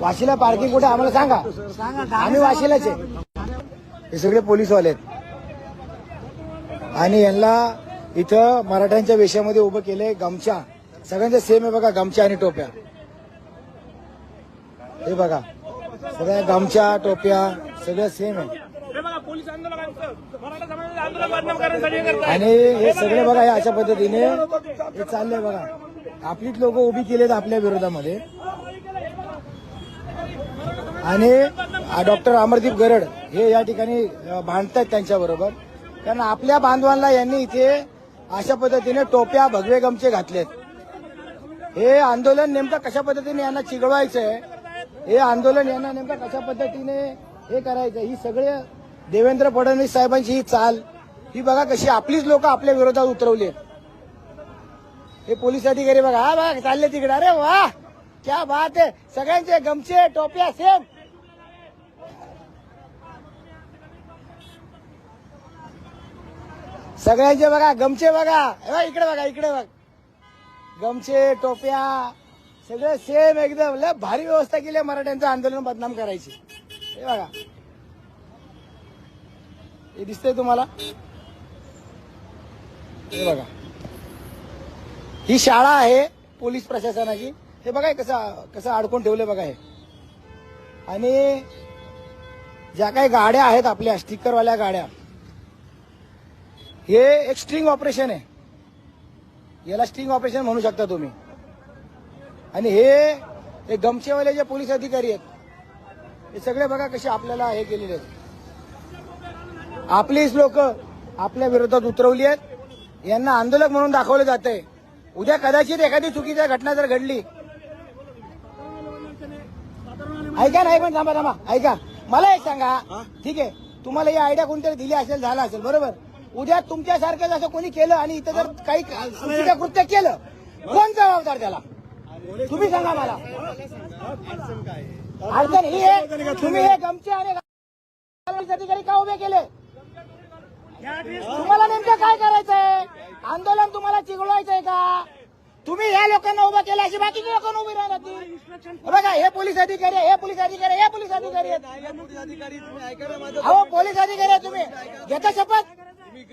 वाशीला parking कुठे आम्हाला सांगा. आम्ही वाशीलाच आहे. हे सगळे पोलीसवाले आहेत. आणि यांना इथं मराठ्यांच्या वेशामध्ये उभं केलंय गमछा. सगळ्यांच्या सेम आहे बघा गमछा आणि टोप्या. हे बघा. सगळ्या गमछा टोप्या सगळं सेम आहे. आणि हे सगळे बघा हे अशा पद्धतीने हे चाललंय बघा. आपलीच लोक उभी केलेत आपल्या विरोधामध्ये. आणि डॉक्टर अमरदीप गरड हे या ठिकाणी भांडत आहेत त्यांच्याबरोबर. कारण आपल्या बांधवांना यांनी इथे अशा पद्धतीने टोप्या भगवे गमचे घातलेत. हे आंदोलन नेमकं कशा पद्धतीने यांना चिघळवायचं आहे हे आंदोलन यांना नेमकं कशा पद्धतीने हे करायचं ही सगळे देवेंद्र फडणवीस साहेबांची ही चाल ही बघा कशी आपलीच लोक आपल्या विरोधात उतरवली आहेत. हे पोलीस अधिकारी बघा हा बघा चालले तिकडे अरे वा! क्या बात आहे सगळ्यांचे गमचे टोप्या सेम. सगळ्यांचे बघा गमचे बघा. हे इकडे बघा इकडे बघ. गमचे टोप्या सगळे सेम एकदम. लय भारी व्यवस्था केली आहे मराठ्यांचं आंदोलन बदनाम करायची. हे बघा. हे दिसतंय तुम्हाला? हे बघा. ही शाळा आहे पोलीस प्रशासनाची. हे बघा कसं कसं अडकून ठेवलं बघा हे. आणि ज्या काही गाड्या आहेत आपल्या स्टिकरवाल्या गाड्या हे एक स्ट्रिंग ऑपरेशन आहे. याला स्ट्रिंग ऑपरेशन म्हणू शकता तुम्ही. आणि हे हे गमचेवाले जे पोलीस अधिकारी आहेत हे सगळे बघा कसे आपल्याला हे केलेले आहेत. आपलीच लोक आपल्या विरोधात उतरवली आहेत. यांना आंदोलक म्हणून दाखवलं जात आहे उद्या कदाचित एखादी चुकीची घटना जर घडली ऐका ना एक मिनिट थांबा थांबा. ऐका. मला एक सांगा. ठीक आहे. तुम्हाला ही आयडिया कोणतरी दिली असेल झाला असेल बरोबर? उद्या तुमच्यासारखं जसं कोणी केलं आणि इथं जर काही चुकीचं कृत्य केलं कोण जबाबदार त्याला? तुम्ही सांगा मला. अडचण ही आहे तुम्ही हे गमचे आणि अधिकारी का उभे केले? तुम्हाला नेमकं काय करायचंय? आंदोलन तुम्हाला चिघळवायचंय का? तुम्ही या लोकांना उभं केलं अशी बाकीची लोकांना उभी राहतील बघा हे पोलीस अधिकारी हे पोलीस अधिकारी हे पोलीस अधिकारी अहो पोलीस अधिकारी आहे तुम्ही. घेता शपथ?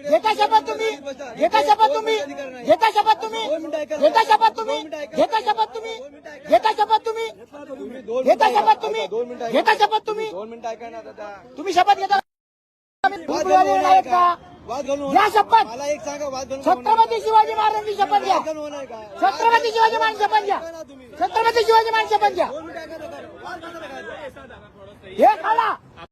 घेता शपथ तुम्ही? घेता शपथ तुम्ही? घेता शपथ तुम्ही? घेता शपथ तुम्ही? घेता शपथ तुम्ही? घेता शपथ तुम्ही? घेता शपथ तुम्ही? घेता शपथ तुम्ही शपथ घेता? घ्या शपथ! मला एक सांगा वाद घालून छत्रपती शिवाजी महाराजांची शपथ घ्या. घालून होणार का? छत्रपती शिवाजी महाराज शपथ घ्या. छत्रपती शिवाजी महाराज शपथ घ्या. दोन मिनिटं ऐका ना दादा. वाद घालू नका. हे काढा